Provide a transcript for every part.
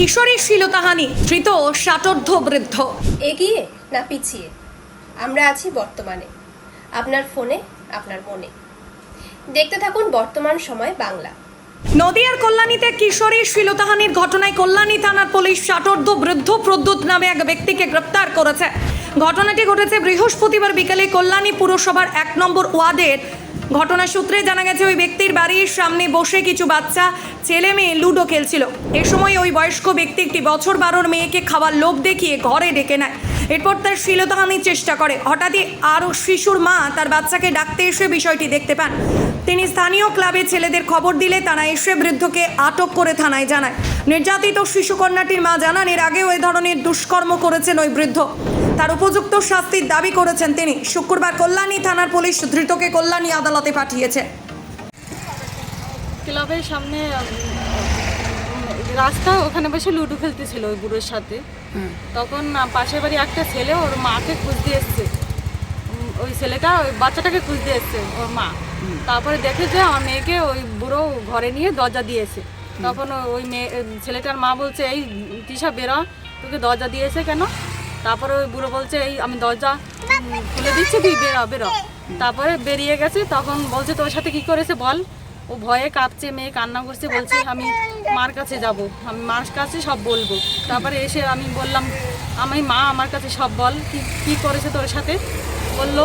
কিশোরী শিলতাহানি ধৃত ষাটোর্ধ বৃদ্ধ। এগিয়ে না পিছিয়ে? আমরা আছি বর্তমানে। আপনার ফোনে আপনার মনে। দেখতে থাকুন বর্তমান সময় বাংলা। নদিয়ার কল্যাণীতে কিশোরী শিলতাহানির ঘটনায় কল্যাণী থানার পুলিশ ষাটোর্ধ বৃদ্ধ প্রদ্যুৎ নামে এক ব্যক্তিকে গ্রেপ্তার করেছে। ঘটনাটি ঘটেছে বৃহস্পতিবার বিকেলে কল্যাণী পুরসভার এক নম্বর ওয়ার্ডের ঘটনা সূত্রে জানা গেছে, ওই ব্যক্তির বাড়ির সামনে বসে কিছু বাচ্চা, ছেলে মেয়ে লুডো খেলছিল। এ সময় ওই বয়স্ক ব্যক্তি একটি বছর বারোর মেয়েকে খাওয়ার লোভ দেখিয়ে ঘরে ডেকে নেয়। এরপর তার শিলতাহানির চেষ্টা করে। হঠাৎই আরও শিশুর মা তার বাচ্চাকে ডাকতে এসে বিষয়টি দেখতে পান। তিনি স্থানীয় ক্লাবে ছেলেদের খবর দিলে তারা এসে বৃদ্ধকে আটক করে থানায় জানায়। নির্যাতিত শিশুকন্যাটির মা জানান, এর আগেও এ ধরনের দুষ্কর্ম করেছেন ওই বৃদ্ধ। তার উপযুক্ত শাস্তির দাবি করেছেন তিনি। শুক্রবার কল্যাণী থানার পুলিশ ধৃতকে কল্যাণী আদালতে পাঠিয়েছে। ক্লাবের সামনে রাস্তা ওখানে বসে লুডো খেলতেছিল ওই বুড়োর সাথে। তখন পাশের বাড়ি একটা ছেলে ওর মাকে খুঁজতে এসছে। ওই ছেলেটা ওই বাচ্চাটাকে খুঁজতে এসছে ওর মা। তারপরে দেখে যে আমার মেয়েকে ওই বুড়ো ঘরে নিয়ে দরজা দিয়েছে। তখন ওই মেয়ে ছেলেটার মা বলছে এই তিশা বেরো। তোকে দরজা দিয়েছে কেন? তারপরে ওই বুড়ো বলছে, এই আমি দরজা খুলে দিচ্ছি, তুই বেরো বেরো। তারপরে বেরিয়ে গেছে, তখন বলছে, তোর সাথে কি করেছে বল? ও ভয়ে কাঁপছে মেয়ে কান্না করছে, বলছে, আমি মার কাছে যাব, আমি মার কাছে সব বলব। তারপরে এসে আমি বললাম, আমি মা, আমার কাছে সব বল, কি করেছে তোর সাথে? বলল,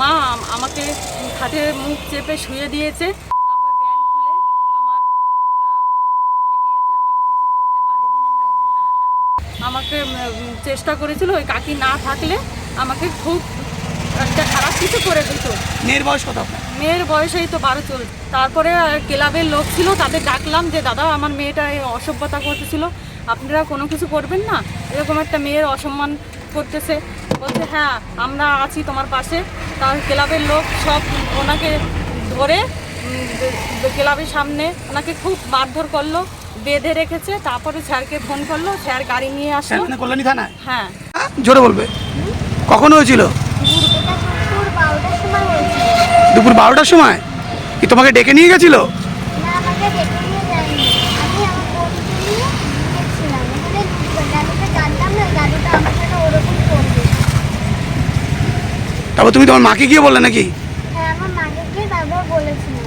মা, আমাকে খাটে মুখ চেপে শুয়ে দিয়েছে তারপর প্যান্ট খুলে আমার ওটা উম, ঠেকিয়েছে আমাকে কিছু করতে পারেনি হ্যাঁ, হ্যাঁ। আমাকে চেষ্টা করেছিল ওই কাকি না থাকলে আমাকে খুব একটা খারাপ কিছু করে দিত। মেয়ের বয়স কত মেয়ের বয়স এই তো বারো চল তারপরে ক্লাবের লোক ছিল তাদের ডাকলাম যে দাদা আমার মেয়েটা এই অসভ্যতা করতেছিল আপনারা কোনো কিছু করবেন না? এরকম একটা মেয়ের অসম্মান করতেছে। বলছে হ্যাঁ আমরা আছি তোমার পাশে। তার ক্লাবের লোক সব ওনাকে ধরে ক্লাবের সামনে ওনাকে খুব মারধর করল। বেঁধে রেখেছে তারপরে স্যারকে ফোন করল স্যার গাড়ি নিয়ে আসলো। কল্যাণী থানায়? হ্যাঁ। হ্যাঁ, জোরে বলবে। কখন হয়েছিল? দুপুর বারোটার সময়? কি তোমাকে ডেকে নিয়ে গেছিল? তারপর তুমি তোমার মাকে গিয়ে বললে নাকি হ্যাঁ আমার মাকে গিয়ে তারপর বলেছিলাম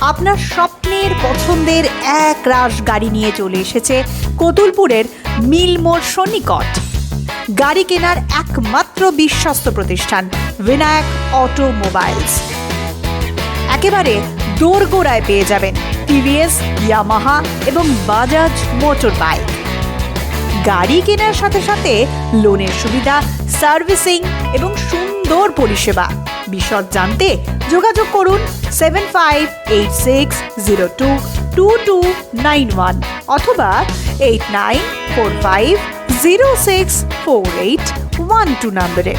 আপনার স্বপ্নের, পছন্দের এক রাশ গাড়ি নিয়ে চলে এসেছে কতুলপুরের মিলমোর সন্নিকট। গাড়ি কেনার একমাত্র বিশ্বস্ত প্রতিষ্ঠান বিনায়ক অটোমোবাইলস। একেবারে দোরগোড়ায় পেয়ে যাবেন টিভিএস, ইয়ামাহা এবং বাজাজ মোটর বাইক গাড়ি কেনার সাথে সাথে লোনের সুবিধা, সার্ভিসিং এবং সুন্দর পরিষেবা। বিশদ জানতে যোগাযোগ করুন seven five eight six zero two two two nine one অথবা eight nine four five zero six four eight one two নম্বরে